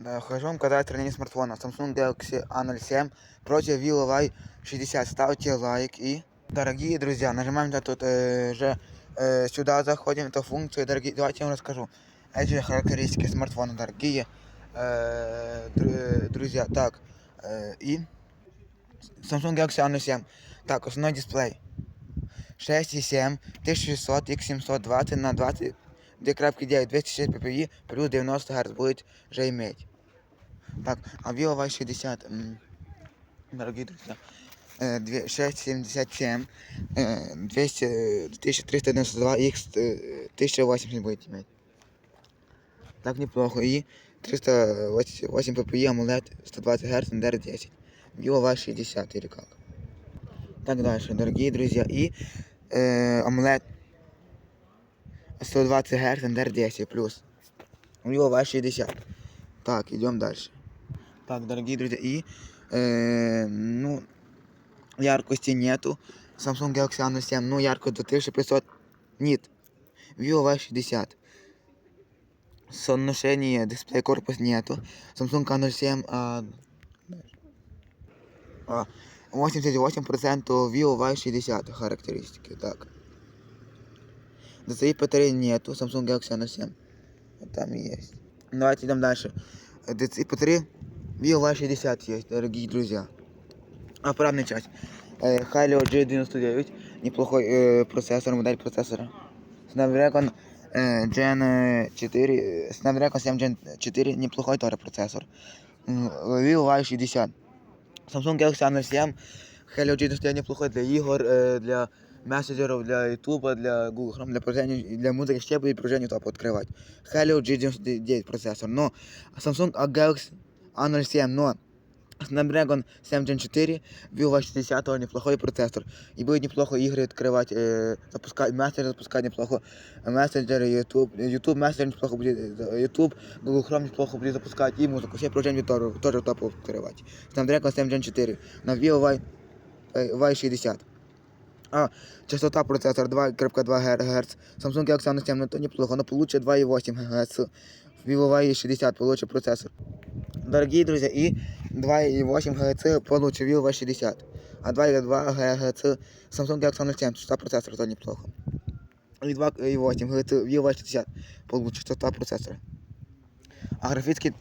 Да, Хочу вам показать сравнение смартфона Samsung Galaxy A07 против Vivo Y60. Ставьте лайк и, дорогие друзья, нажимаем на тут э, же э, сюда заходим, эту функцию, дорогие, давайте я вам расскажу. Эти же характеристики смартфона, дорогие э, дру- друзья. Так, э, и Samsung Galaxy A07. Так, основной дисплей. 6,7, 1600, x720 на 20, 2.9, 206 ppi, плюс 90 Гц будет же иметь. Так, а Vivo Y60, м, дорогие друзья, э, две- 677, э, 200, э, 1392, X э, 1080 будет иметь. Так неплохо. И 308 ppi AMOLED 120 Гц на DR10. Vivo Y60 или как. Так дальше, дорогие друзья. И э, AMOLED 120 Гц на DR10 плюс. Vivo Y60. Так, идем дальше. Так, дорогие друзья, и э, е, ну, яркости нету. Samsung Galaxy Anno 7, ну яркость 2500 нет. Vivo Y60. Соношение, дисплей корпус нету. Samsung Anno 7 а, 88% Vivo Y60 характеристики. Так. Досои батареи нету. Samsung Galaxy Anno 7. Там есть. Давайте идем дальше. DCI по 3 Віла 60 есть, дорогие друзья. Аппаратная часть. Е, Helio G99. Неплохой е, э, процессор, модель процессора. Snapdragon э, Gen 4. Snapdragon 7 Gen 4. Неплохой тоже процессор. Vivo Y60. Samsung Galaxy A07. Helio G99 неплохой для игр, э, для мессенджеров, для YouTube, для Google Chrome, для приложения, для музыки, ще будет приложение топ открывать. Helio G99 процессор. Но Samsung Galaxy A07, но Snapdragon 7 Gen 4, Vivo Y60 тоже неплохой процессор. И будет неплохо игры открывать, э, запускать, мессенджеры запускать неплохо, мессенджеры, YouTube, YouTube мессенджер неплохо будет, э, YouTube, Google Chrome неплохо будет запускать, и музыку, все приложения тоже, тоже топ открывать. Snapdragon 7 Gen 4 на Vivo Y, э, Y60. А, частота процессора 2.2 ГГц. Samsung Galaxy A07, ну то неплохо, но получше 2.8 ГГц. Vivo Y60 получше процессор. Дорогие друзья, и 2.8 ГГц получше Vivo Y60. А 2.2 ГГц Samsung Galaxy A07, частота процессора, то неплохо. И 2.8 ГГц Vivo Y60 получше частота процессора. А графический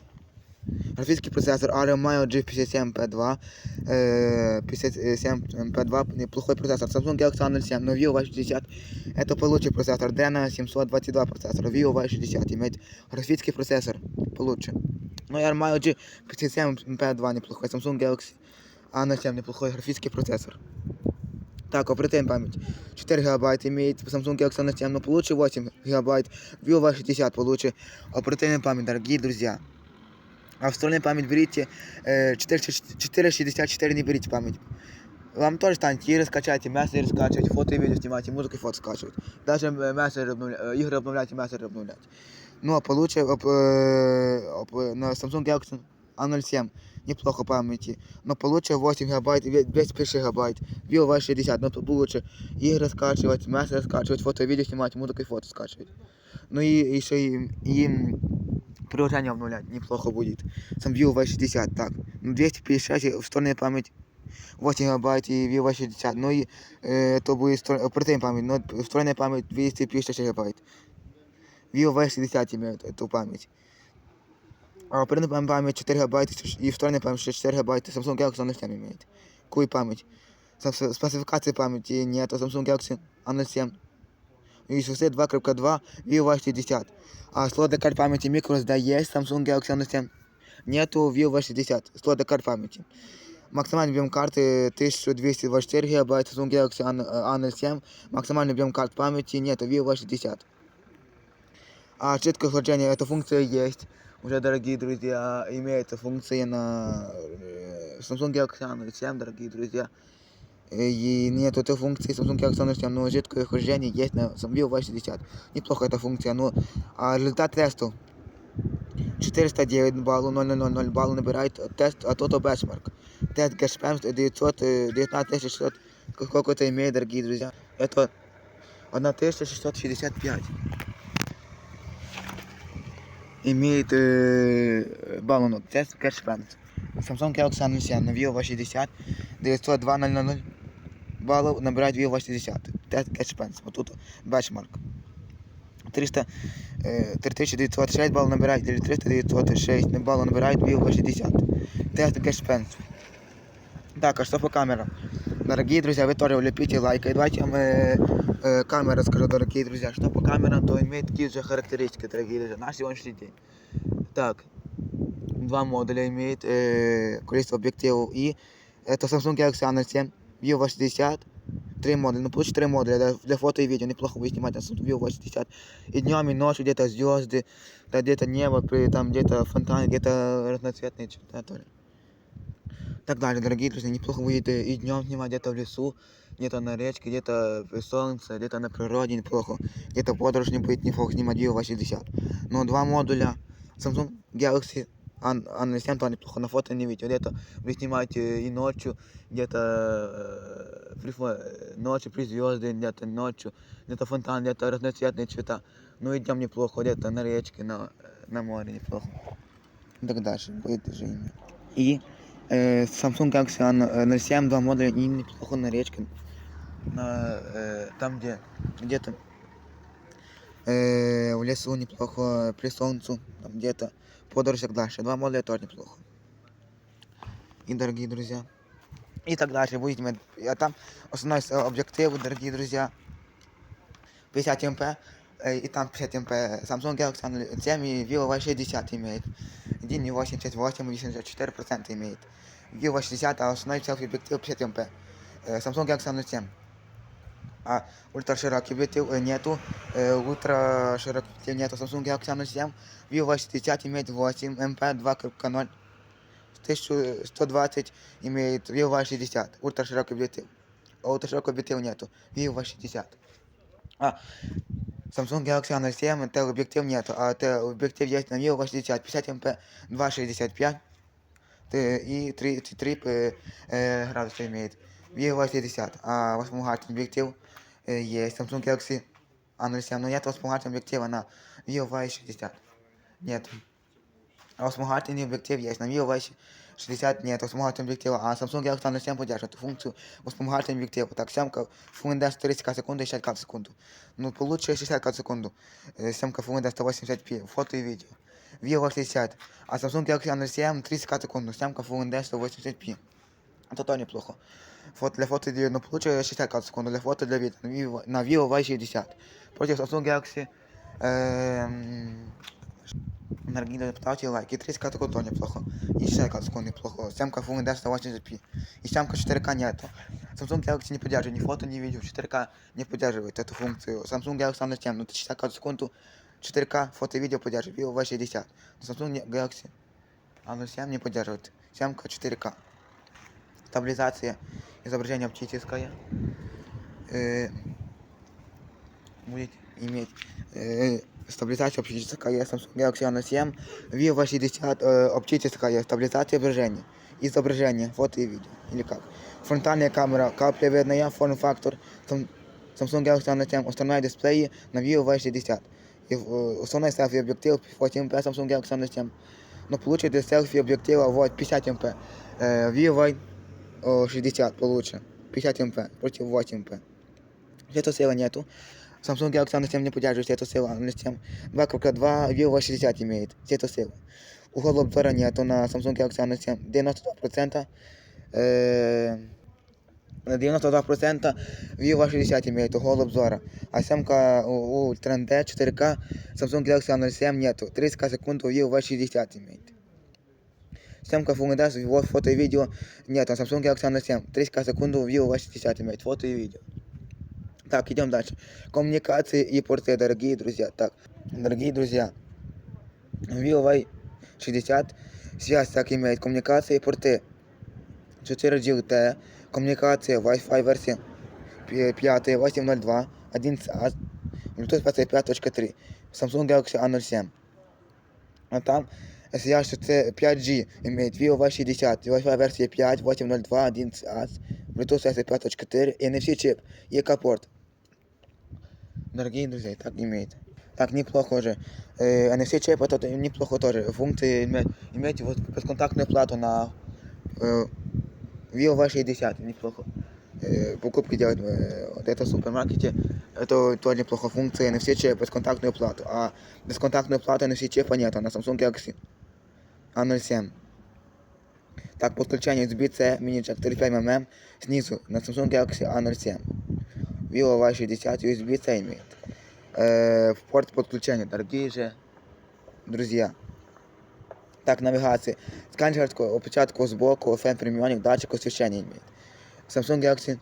Графический процессор ARM G57P2, э, 57P2, неплохой процессор. Samsung Galaxy A07, но Vivo Y60 это получше процессор. Adreno 722 процессор, Vivo Y60 имеет графический процессор получше. Но и ARM G57P2 неплохой, Samsung Galaxy A07 неплохой графический процессор. Так, оперативная память 4 гигабайта имеет Samsung Galaxy A07, но получше 8 гигабайт, Vivo Y60 получше оперативная память, дорогие друзья. А встроенную память берите, э, 4, 464 не берите память. Вам тоже станет игры скачать, мессенджеры скачивать, фото и видео снимать, и музыку и фото скачивать. Даже э, мессенджеры обновлять, э, игры обновлять и мессенджеры обновлять. Ну а получше оп, э, оп, э, на Samsung Galaxy A07 неплохо памяти, но получше 8 гигабайт, и 256 гигабайт, Vivo Y60, но получше игры скачивать, мессенджеры скачивать, фото и видео снимать, музыку и фото скачивать. Ну и еще и, и м, приложение обновлять неплохо будет. Сам Vivo Y60, так. Ну 256 встроенная память 8 гигабайт и Vivo Y60. Ну и э, то будет встро- оперативная память, но встроенная память 256 гигабайт. Vivo Y60 имеет эту память. А оперативная память 4 гигабайта и встроенная память 4 гигабайта Samsung Galaxy A07 имеет. Какую память? Сам- Спецификации памяти нет, а Samsung Galaxy A07. И SSD 2.2 Vivo Y60. А слот для карт памяти microSD есть, Samsung Galaxy A07. Нету Vivo Y60, слот для карт памяти. Максимальный объем карты 1224 гигабайт, Samsung Galaxy A- A07. Максимальный объем карт памяти нет, Vivo Y60. А жидкое охлаждение, эта функция есть. Уже, дорогие друзья, имеется функция на э, Samsung Galaxy A07, дорогие друзья. И нет этой функции Samsung Galaxy A07, но жидкое охлаждение есть на Vivo Y60. Неплохо эта функция, но а результат тесту 409 баллов, 000 баллов набирает тест от Auto Benchmark. Тест Gashpam 919 600, сколько это имеет, дорогие друзья? Это 1665. Имеет э, балунок. Це кешпенс. Samsung Galaxy A07 на Vivo 60 902 000 балів набирають Vivo 60. Це кешпенс. Отут бешмарк. 300, е, 3906 балів набирають, 300 906 балів набирають Vivo 60. Тест кешпенс. Так, а что по камерам? Дорогие друзья, вы тоже влепите лайк. И давайте я вам э, э, камеры скажу, дорогие друзья. Что по камерам, то имеет такие же характеристики, дорогие друзья, на сегодняшний день. Так, два модуля имеет, э, количество объективов. И это Samsung Galaxy A07, View 80, три модуля. Ну, получится три модуля для, для фото и видео. Неплохо будет снимать на Samsung View 80. И днем, и ночью где-то звезды, да, где-то небо, при- там где-то фонтаны, где-то разноцветные что-то тоже. Так далее, дорогие друзья, неплохо будет э, и днем снимать где-то в лесу, где-то на речке, где-то в солнце, где-то на природе неплохо, где-то подорож не будет неплохо снимать Vivo 80. Но два модуля Samsung Galaxy A, A07 то неплохо на фото, не видео. Где-то вы снимаете и ночью, где-то э, при фо- э, ночью при звезды, где-то ночью, где-то фонтан, где-то разноцветные цвета. Ну и днем неплохо, где-то на речке, на, э, на море неплохо. И так дальше будет движение. И э, Samsung Galaxy A07 два модуля и неплохо на речке. На, э, там, где где-то э, в лесу неплохо, при солнцу, там где-то подорож и так дальше. Два модуля тоже неплохо. И, дорогие друзья, и так дальше будете иметь. А там основной с- объектив, дорогие друзья, 50 МП, э, и там 50 МП. Samsung Galaxy A07 и Vivo Y60 имеет. 1,88 и 84% имеет. Vivo 60, а основной селфи объектив 50 МП. Э, Samsung Galaxy A07. А ультраширокий объектив э, нету. Э, ультраширокий объектив нету. Samsung Galaxy A07. Vivo Y60 имеет 8 МП 2.0. 1120 имеет Vivo Y60. Ультраширокий объектив. А ультраширокий объектив нету. Vivo Y60. А, Samsung Galaxy A07 телеобъектив нету, а телеобъектив есть на Vivo 80, 50 МП 2,65 Т- и 33 э, э, градуса имеет. Vivo 80, а вспомогательный объектив э, есть. Samsung Galaxy A07, но нет вспомогательного объектива на Vivo Y60. Нет. А вспомогательный объектив есть. На Vivo Y60 нет вспомогательного объектива, а Samsung Galaxy A07 поддерживает функцию вспомогательного объектива. Так, съемка Full HD 30 секунд и 60 кадров в секунду. Ну, получше 60 кадров в секунду. Э, Съемка Full HD 180p, фото и видео. Vivo 60, а Samsung Galaxy A07 30 кадров в секунду. Съемка Full HD 180p. Это то неплохо. Фото для фото и видео, ну, получше 60 кадров в секунду. Для фото и для видео. На Vivo, на Vivo Y60. Против Samsung Galaxy эм, Дорогие друзья, поставьте лайк. И 30 кадров то неплохо. И 60 кадров в секунду неплохо. Съемка Full HD 180p. И съемка 4К нету. Samsung Galaxy не поддерживает ни фото, ни видео. 4К не поддерживает эту функцию. Samsung Galaxy A07, ну, 60 кадров в секунду. 4К фото и видео поддерживает. Vivo V60. Но Samsung не- Galaxy A07 не поддерживает. Съемка 4К. Стабилизация изображения оптическая. Э, будет иметь э, стабилизацию оптическая Samsung Galaxy A07, Vivo 60 э, оптическая стабилизация изображения, изображение, фото и видео, или как. Фронтальная камера, каплевидная, форм-фактор, Sam- Samsung Galaxy A07, основной дисплей на Vivo Y60. И, э, основной селфи объектив 8 MP Samsung Galaxy A07. Но получит для селфи объектива вот 50 MP. Э, Vivo э, 60 получше. 50 MP против 8 MP. Светосила нету. Samsung Galaxy A07 не поддерживает светосилу A07. 2.2 Vivo 60 имеет светосилу. Угол обзора нету на Samsung Galaxy A07. 92%. Э, 92% Vivo 60 имеет угол обзора. А 7 у, у Trend 4K Samsung Galaxy A07 нету. 30 секунд у Vivo 60 имеет. Съемка Full HD, фото и видео нет, а Samsung Galaxy A07, 30 секунд у Vivo 60 имеет, фото и видео. Так, идем дальше. Коммуникации и порты, дорогие друзья. Так, дорогие друзья, Vivo Y60 связь так имеет, коммуникации и порты 4G LTE, коммуникация Wi-Fi версия 5, 802, 11A, Bluetooth 5.5.3, Samsung Galaxy A07. А там связь що це 5G имеет Vivo Y60, Wi-Fi версія 5, 802, 11A, Bluetooth 5.4 и NFC чип, и капорт. Дорогие друзья, так имеет. Так, неплохо уже. Э, NFC чип это неплохо тоже. Функции иметь, иметь вот бесконтактную плату на э, Vivo 60, неплохо. Э, покупки делать э, вот это в супермаркете, это тоже неплохо. Функция NFC чип, бесконтактную плату. А бесконтактную плату NFC чипа нет, а на Samsung Galaxy A07. Так, подключение USB-C, мини-джек 3,5 мм снизу на Samsung Galaxy A07. Vivo Y60 USB-C имеет. Э, в порт подключения, дорогие же друзья. Так, навигация. Сканерскую опечатку сбоку, FM премионик, датчик освещения имеет. Samsung Galaxy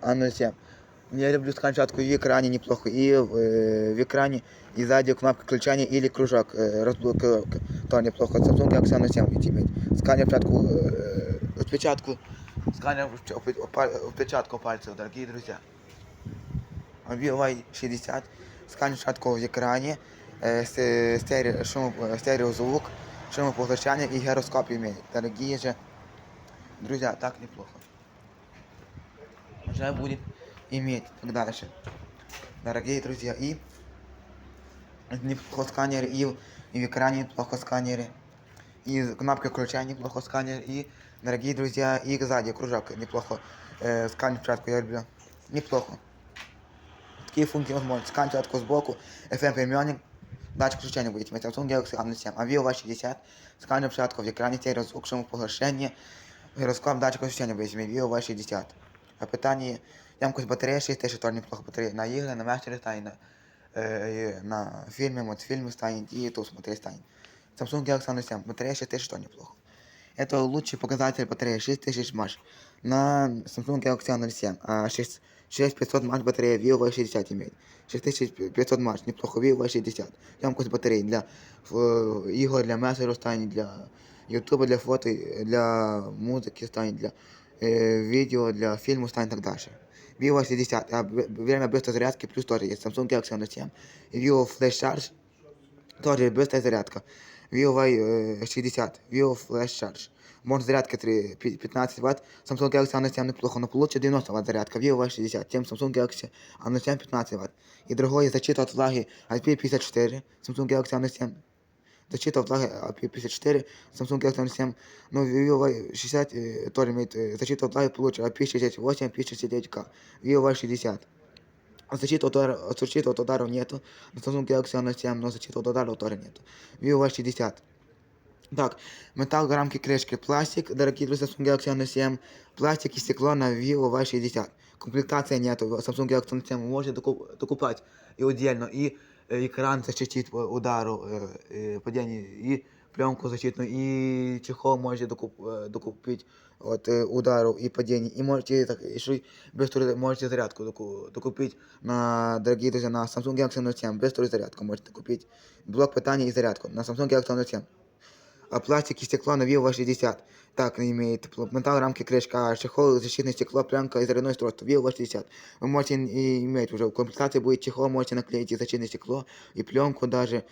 A07. Я люблю сканчатку и в экране неплохо, и э, в экране, и сзади кнопка включения или кружок э, разблокировка. То неплохо. Samsung Galaxy A07 ведь иметь. Сканер отпечатку, э, отпечатку, сканер отпечатку- отпечатку пальцев, дорогие друзья. VY 60, сканер шатку в экране, э, с- стерео, шум, э, стереозвук, шумопоглощение и гироскоп имеет. Дорогие же друзья, так неплохо. Уже будет иметь так дальше. Дорогие друзья, и неплохо сканер, и, в- и в экране неплохо сканеры, и кнопка включения неплохо сканер, и, дорогие друзья, и сзади кружок неплохо. Э, сканер в я люблю. Неплохо. Такие функции возможны. Скан четко сбоку, FM премионик, датчик включения будет иметь Samsung Galaxy A07, а Vivo Y60, сканер початку в экране стереозвук, шумопоглощение, гироскоп, датчик освещения будет иметь Vivo Y60. А питання, ямкость батареї 6 тисяч тонн неплохо батарея. На ігри, на вечері стане, на, е, на фільми, мультфільми стане, і тут смотреть стане. Samsung Galaxy A07, батарея 6 тысяч тонн неплохо. Это лучший показатель батареи 6000 мАч на Samsung Galaxy A07, а 6 6500 мАч батарея Vivo Y60 имеет. 6500 мАч, неплохо, Vivo Y60. Емкость батареи для э, игр, для мессенджера станет, для YouTube, для фото, для музыки станет, для э, видео, для фильмов станет и так дальше. Vivo Y60, а б- время быстрой зарядки плюс тоже есть. Samsung Galaxy A07. И Vivo Flash Charge тоже быстрая зарядка. Vivo Y60, Vivo Flash Charge. Можно зарядка 3, пи- 15 Вт. Samsung Galaxy A07 неплохо, но получше 90 Вт зарядка. Vivo Y60, тем Samsung Galaxy A07 15 Вт. И другое защита от влаги IP54, Samsung Galaxy A07. Защита от влаги IP54, Samsung Galaxy A07. Ну, Vivo Y60 э, тоже имеет э, защиту от влаги получше IP68, IP69K. Vivo Y60. Защиты от удара, защиты от ударов нету. На Samsung Galaxy A07, но защиты от ударов тоже нету. Vivo Y60. Так, металл, рамки, крышки, пластик, дорогие друзья, Samsung Galaxy A07, пластик и стекло на Vivo Y60. Комплектации нету, Samsung Galaxy A07 вы можете докуп- докупать и отдельно, и э, экран защитит э, удару, э, э, падения, и пленку защитную, и чехол можете докуп, э, докупить от э, удару и падений, и можете так, еще и быструю, можете зарядку доку- докупить на, дорогие друзья, на Samsung Galaxy A07, быструю зарядку можете купить, блок питания и зарядку на Samsung Galaxy A07 а пластик и стекло на Vivo 60. Так имеет пл- металл, рамки, крышка, а чехол, защитное стекло, пленка и зарядное устройство. Vivo 60. Вы можете и иметь уже в комплектации будет чехол, можете наклеить и защитное стекло, и пленку даже,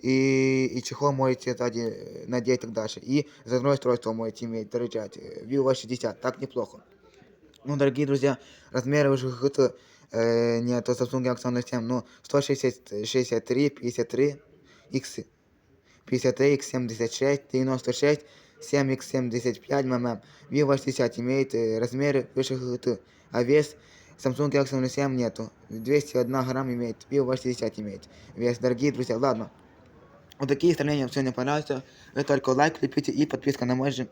и, и чехол можете сзади э, надеть и так дальше. И зарядное устройство можете иметь, заряжать. Э, Vivo 60. Так неплохо. Ну, дорогие друзья, размеры уже какие-то э, нет, Samsung Galaxy A07, ну, 163, 53, X, 53, X76, 96, 7X75 мм. Vivo 60 имеет э, размеры выше ГГТ, а вес Samsung Galaxy A07 нету. 201 грамм имеет, Vivo 60 имеет вес. Дорогие друзья, ладно. Вот такие стремления вам сегодня понравятся. Вы только лайк лепите и подписка на мой же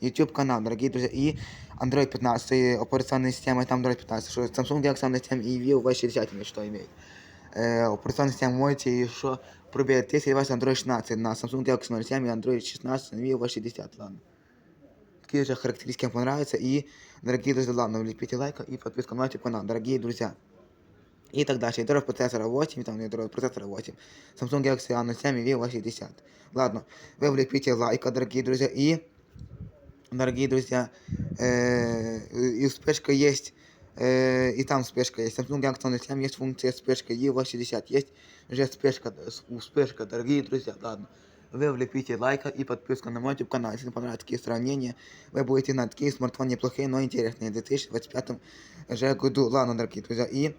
YouTube канал, дорогие друзья. И Android 15 и операционная система, там Android 15. Что Samsung Galaxy A07 и Vivo Y60 имеет, что имеет. Э, операционная система можете еще пробить, если у вас Android 16 на Samsung Galaxy A07 и Android 16 на Vivo Y60, ладно. Такие же характеристики вам понравятся. И, дорогие друзья, ладно, лепите лайк и подписка на YouTube канал, дорогие друзья. И так дальше. Ядро процессора 8, там ядро процессора 8. Samsung Galaxy A07 и Vivo Y60. Ладно, вы влепите лайка, дорогие друзья. И, дорогие друзья, э, и вспышка есть, э, и там вспышка есть. Samsung Galaxy A07 есть функция вспышка, и Vivo 60 есть уже вспышка, с- вспышка, дорогие друзья. Ладно, вы влепите лайка и подписку на мой YouTube канал. Если понравятся такие сравнения, вы будете на такие смартфоны неплохие, но интересные. В 2025 же году. Ладно, дорогие друзья. И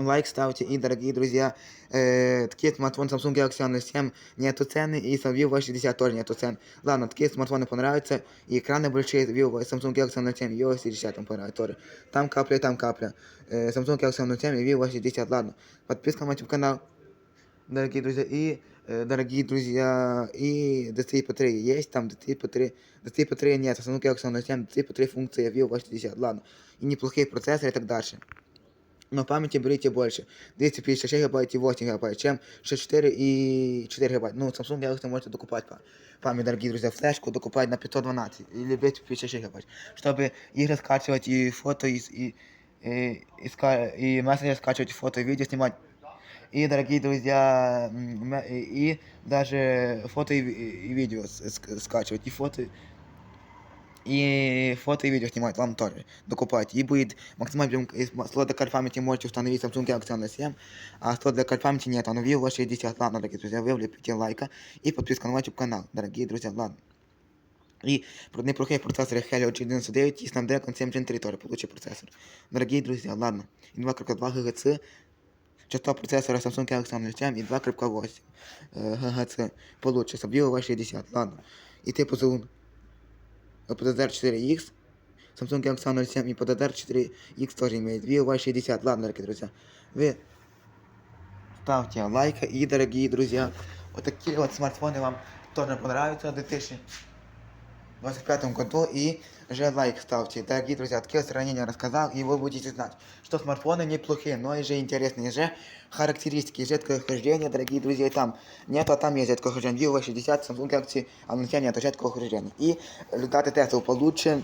лайк ставьте. И, дорогие друзья, э, такие смартфоны Samsung Galaxy A07 нету цены, и Vivo V60 тоже нету цен. Ладно, такие смартфоны понравятся, и экраны большие, Vivo, Samsung Galaxy A07, Vivo V60 там понравится тоже. Там капля, там капля. Э, Samsung Galaxy A07 и Vivo V60, ладно. Подписка на YouTube канал, дорогие друзья, и э, дорогие друзья, и DCI по 3 есть, там DCI по 3, DCI по 3 нет, Samsung Galaxy A07, DCI по 3 функции, Vivo V60, ладно. И неплохие процессоры и так дальше. Но памяти берите больше. 256 гигабайт и 8 гигабайт, чем 64 и 4 гигабайт. Ну, Samsung Galaxy можете докупать па- память, дорогие друзья, флешку докупать на 512 или 256 гигабайт, чтобы игры скачивать и фото, и, и, и, и, и мессенджер скачивать, и фото, и видео снимать. И, дорогие друзья, и, и даже фото и, и видео скачивать, и фото, и фото и видео снимать вам тоже докупать. И будет максимально объем- из м- слот для карт памяти можете установить Samsung Galaxy A7, а слот для карт памяти нет, оно Vivo 60. Ладно, дорогие друзья, вы влепите лайка и подписка на YouTube канал, дорогие друзья, ладно. И про неплохие процессоры Helio G99 и Snapdragon 7 Gen 3 тоже получше процессор. Дорогие друзья, ладно. И 2.2 ГГц, частота процессора Samsung Galaxy A07 и 2.8 э, ГГц получше, с Vivo V60, ладно. И типу зон PDR 4X, Samsung Galaxy A07 и PDR 4X тоже имеет. Vivo Y60. Ладно, дорогие друзья. Вы ставьте лайк. И, дорогие друзья, вот такие вот смартфоны вам тоже понравятся в 2025 году. И же лайк ставьте. Дорогие друзья, такие сравнения рассказал, и вы будете знать, что смартфоны неплохие, но и же интересные. Же характеристики, редкое хождение, дорогие друзья, и там нет, а там есть редкое хождение. Vivo Y60, Samsung Galaxy A07 нет редкого хождения. И результаты тестов получше.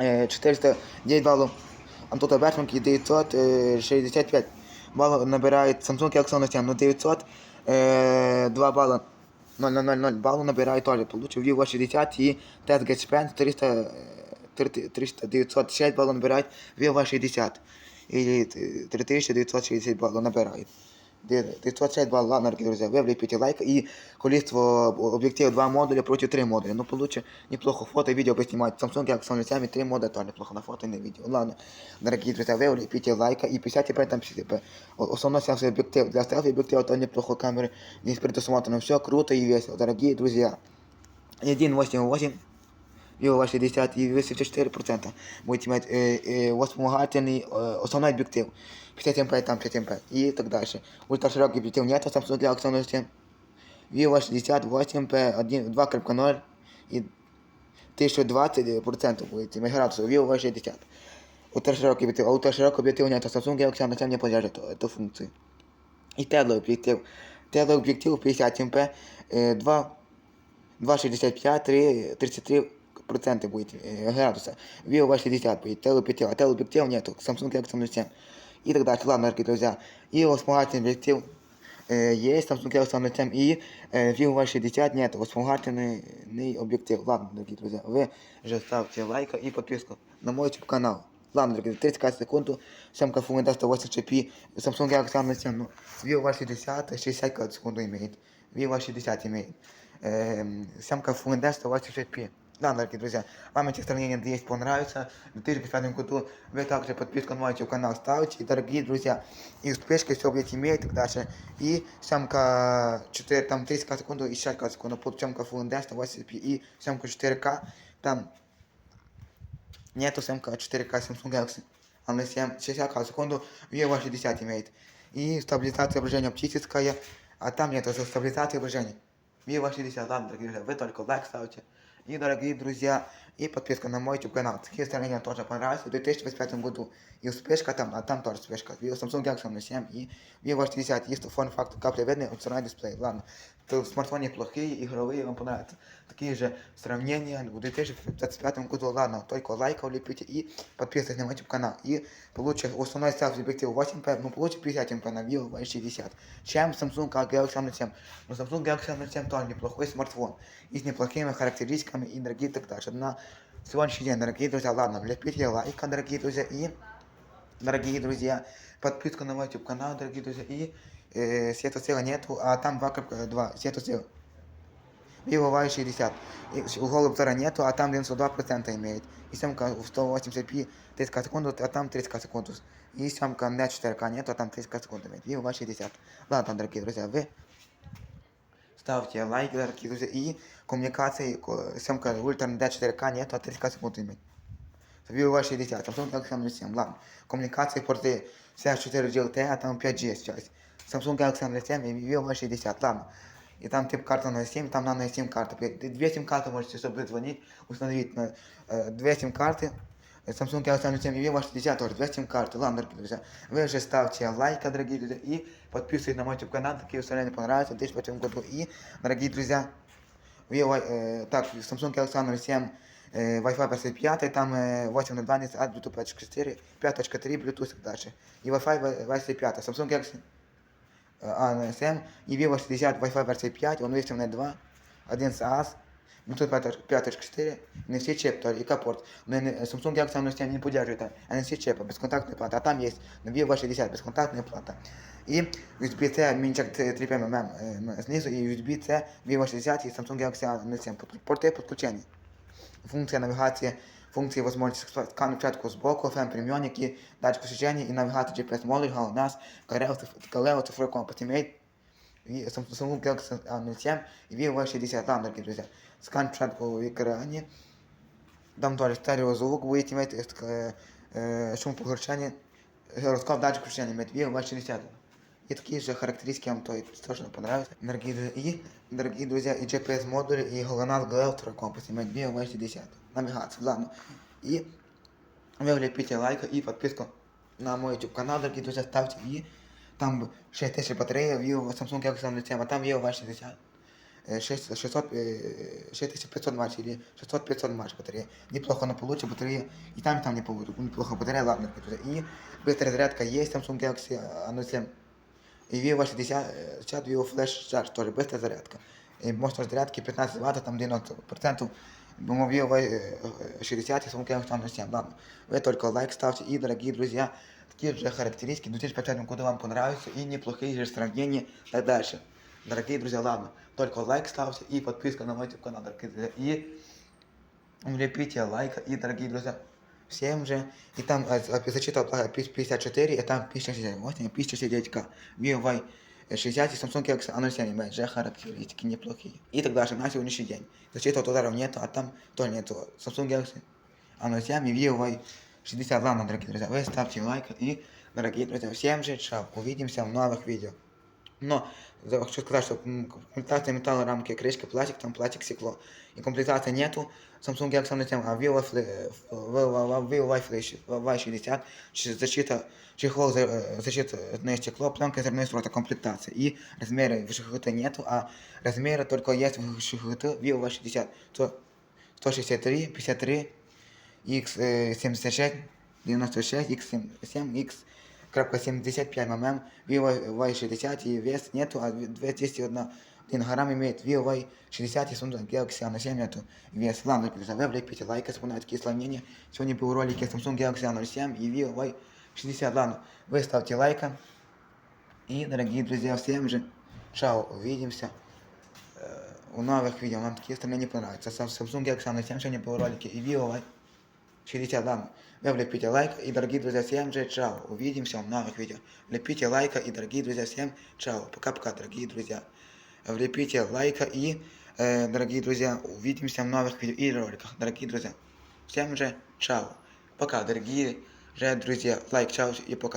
Е, 409 балів Антота Бешмак і 965 балів набирає Samsung Galaxy A07, ну 902 бала 000 балу набирає теж, получив Vivo 60 і тест Getspan 300, е, 300, 906 балу набирають Vivo 60 і 3960 балу набирають 906 баллов, ладно, дорогие друзья, вы влепите лайк и количество объективов 2 модуля против 3 модуля. Ну, получше неплохо фото и видео поснимать. Samsung Galaxy A07 3 модуля тоже неплохо на фото и на видео. Ладно, дорогие друзья, вы влепите лайка и 55 там 55. Основной селфи объектив. Для селфи объектива то неплохо камеры не предусмотрено. Все круто и весело, дорогие друзья. 1.8.8 Vivo 60 и 84% будете иметь э, э, вспомогательный э, основной объектив. 50 мп, там 50 мп и так дальше. Ультраширокий объектив нет, а Samsung Galaxy A07. Vivo 60, 8 мп, 1, 2.0 и 1020% будете иметь градусов. Vivo 60. Ультраширокий объектив, а ультраширокий объектив нет, а Samsung Galaxy A07 не поддерживает эту, эту функцию. И телеобъектив. Телеобъектив 50 мп, э, 2 2,65, 3, 33 проценты будет э, градуса. Vivo Y60 будет, телеобъектив, а телеобъектив нету, Samsung Galaxy A07. И так дальше, ладно, дорогие друзья. И вспомогательный объектив э, есть, Samsung Galaxy A07 и э, Vivo Y60 нет, вспомогательный объектив. Ладно, дорогие друзья, вы же ставьте лайк и подписку на мой YouTube канал. Ладно, дорогие, 30 секунд, съемка Full HD 180p, Samsung Galaxy A07, ну, Vivo Y60 60 секунд имеет, Vivo Y60 имеет. Эм, съемка Full HD 180p. Да, дорогие друзья, вам эти сравнения надеюсь понравятся. В 2005 году вы также подписку на мой YouTube канал ставьте. И, дорогие друзья, и успешки все будете иметь и так дальше. И съемка 4, там 30 секунд и 60 секунд, под съемка Full HD 180p и съемка 4К, там нету съемка 4К Samsung Galaxy. Она 7, 60 секунду, Vivo 60 имеет. И стабилизация изображения оптическая, а там нету стабилизации изображения. Vivo 60, ладно, дорогие друзья, вы только лайк ставьте. И, дорогие друзья, и подписка на мой YouTube канал. Такие сравнения тоже понравились в 2025 году. И успешка там, а там тоже успешка. Видео Samsung Galaxy A07 и Vivo 60. Есть фон факт капли видны, дисплей. Ладно, то смартфоны неплохие, игровые, вам понравятся. Такие же сравнения в 2025 году. Ладно, только лайков лепите и подписывайтесь на мой YouTube канал. И получите основной селфи объектив 8P, ну получите 50 мп на Vivo Y60. Чем Samsung Galaxy A07. Но Samsung Galaxy A07 тоже неплохой смартфон. И с неплохими характеристиками и дорогие и так дальше. На сегодняшний день, дорогие друзья, ладно, влепите лайка, дорогие друзья, и дорогие друзья, подписку на мой YouTube канал, дорогие друзья, и э, светосила нету, а там 2.2 светосила. Vivo Y 60. И у голубцера нету, а там 92% имеет. И семка в 180p 30 секунд, а там 30 секунд. И семка не 4К нету, а там 30 секунд имеет. Vivo Y 60. Ладно, дорогие друзья, вы ставьте лайк, дорогие друзья, и коммуникации, ко- семка Ультра D 4К нету, а 30 секунд имеет. Vivo Y 60, Samsung Galaxy M7, ладно. Коммуникации порты связь 4 GLT, а там 5G сейчас. Samsung Galaxy M7 и Vivo Y 60, ладно. И там тип карта на 7, там надо сим-карта. Две сим-карты можете, чтобы звонить, установить на э, две сим-карты. Samsung Galaxy M7 и Vivo Y 60 тоже, две сим-карты. Ладно, дорогие друзья, вы же ставьте лайк, дорогие друзья, и подписывайтесь на мой YouTube канал, такие устроения понравятся в 2005 году. И, дорогие друзья, Vivo, э, так, Samsung Galaxy M7 э, Wi-Fi версия 5, там э, 8 на 12, от Bluetooth 5.4, 5.3, Bluetooth и дальше. И Wi-Fi версия 5, Samsung Galaxy A7 и Vivo 60 Wi-Fi версия 5, он весь на 2, 11 AS, Bluetooth 5.4, NFC чип, то и капорт. Не- Samsung Galaxy M7 не поддерживает NFC чипа, бесконтактная плата, а там есть на Vivo 60 бесконтактная плата. И USB-C, минчик 3 мм снизу, и USB-C, Vivo 60 и Samsung Galaxy A7, порти подключения. Функція навігації, функції можливості скану чатку з боку, FM прийомники, датчик освітлення і навігація GPS модуль, GLONASS, Galileo цифровой компас имеет и Samsung Galaxy A07 и Vivo Y60, там, дорогие друзья. Скан початку в экране, там тоже стереозвук будет иметь, э, э, шум поглощения, расклад датчик включения имеет Vivo Y60. И такие же характеристики вам то и тоже понравится. Дорогие друзья, и, дорогие друзья, и GPS модуль, и GLONASS Galileo компас имеет Vivo Y60. Навигация, ладно. И вы влепите лайк и подписку на мой YouTube канал, дорогие друзья, ставьте и там 6000 батарея, Vivo, Samsung Galaxy M7, а там Vivo Y60. Э, 6, 600, э, 6500 матч или 600-500 матч батарея. Неплохо она получит батарея. И там, и там не получит. Неплохо батарея, ладно, дорогие друзья. И быстрая зарядка есть, Samsung Galaxy A07. И Vivo 60, э, чат Vivo Flash Charge, тоже быстрая зарядка. И мощность зарядки 15 Вт, там 90%. Vivo э, 60 и Samsung Galaxy A07, ладно. Вы только лайк ставьте. И, дорогие друзья, такие же характеристики в 2005 году вам понравятся. И неплохие же сравнения так дальше. Дорогие друзья, ладно. Только лайк ставьте и подписка на мой YouTube канал, дорогие друзья. И влепите лайк. И, дорогие друзья, всем же. И там э, зачитал э, 54, и там 568, 569к. Vivo Y60 и Samsung Galaxy A07 имеют же характеристики неплохие. И так даже на сегодняшний день. Защита от ударов нету, а там то нету. Samsung Galaxy A07 и Vivo Y60. Ладно, дорогие друзья, вы ставьте лайк. И, дорогие друзья, всем же чао. Увидимся в новых видео. Но хочу сказать, что комплектация металла, рамки, крышки, пластик, там пластик, стекло. И комплектации нету. Samsung Galaxy Note 7, а VLY60, защита, чехол, э, защита на стекло, пленка зерной срота комплектации. И размеры в ШХТ нету, а размеры только есть в ШХТ VLY60. 163, 53, X76, 96, X7, X7, X7 0,75 мм, VOY 60 и вес нету, а 201 1 грамм имеет VOY 60 и Samsung Galaxy A07 нету. Вес. Ладно, перезовем, лайк, пишите лайк, вспоминайте такие сравнения. Сегодня был ролик Samsung Galaxy A07 и VOY 60. Ладно, вы ставьте лайка. И, дорогие друзья, всем же чао, увидимся э, в новых видео. Нам такие сравнения понравятся. Samsung Galaxy A07 сегодня был ролик и VOY 60, ладно. Вы влепите лайк и, дорогие друзья, всем же чао. Увидимся в новых видео. Влепите лайка и, дорогие друзья, всем чао. Пока-пока, дорогие друзья. Влепите лайка и, э, дорогие друзья, увидимся в новых видео и роликах. Дорогие друзья, всем же чао. Пока, дорогие же друзья. Лайк, чао и пока.